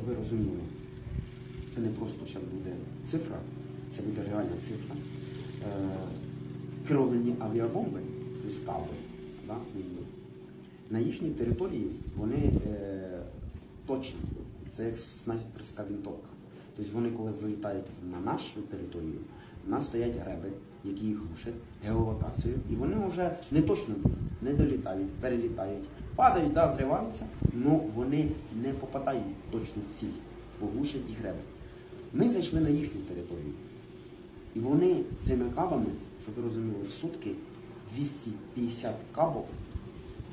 щоб ви розуміли, це не просто зараз буде цифра, це буде реальна цифра. Е, керовані авіабомби, тобто да, на їхній території вони е, точні. Це як снайперська вінтовка. Тобто вони, коли залітають на нашу територію, в нас стоять реби, які їх рушать геолокацію, і вони вже не точно не долітають, перелітають, падають, да, зриваються, але вони не попадають точно в ціль, бо глушать їх реби. Ми зайшли на їхню територію. І вони цими кабами, щоб ви розуміли, в сутки 250 кабів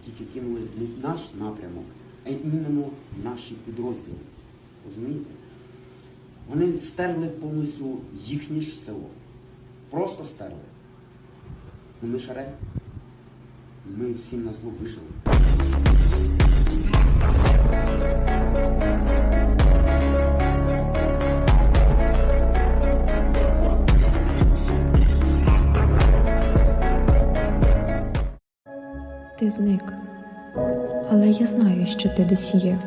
тільки кинули не наш напрямок, а іменно наші підрозділи. Розумієте? Вони стерли повністю їхнє ж село. Просто стерли. Ну ми шарей. Ми всім на зло вижили. Ти зник, але я знаю, що ти десь є.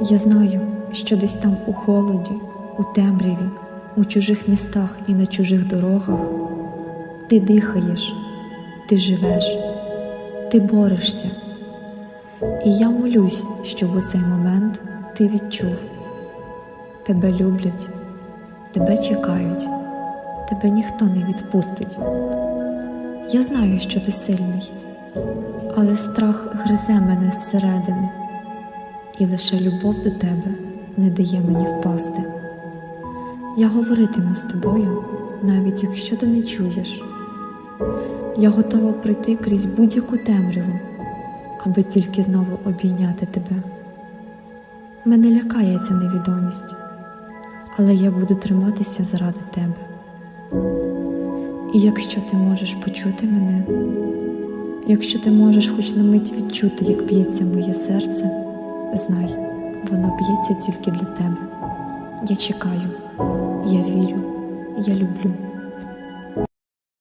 Я знаю, що десь там у холоді, у темряві, у чужих містах і на чужих дорогах ти дихаєш, ти живеш, ти борешся. І я молюсь, щоб у цей момент ти відчув. Тебе люблять, тебе чекають, тебе ніхто не відпустить. Я знаю, що ти сильний, але страх гризе мене зсередини, і лише любов до тебе не дає мені впасти. Я говоритиму з тобою, навіть якщо ти не чуєш. Я готова пройти крізь будь-яку темряву, аби тільки знову обійняти тебе. Мене лякає ця невідомість, але я буду триматися заради тебе. І якщо ти можеш почути мене, якщо ти можеш хоч на мить відчути, як б'ється моє серце, знай, воно б'ється тільки для тебе. Я чекаю, я вірю, я люблю.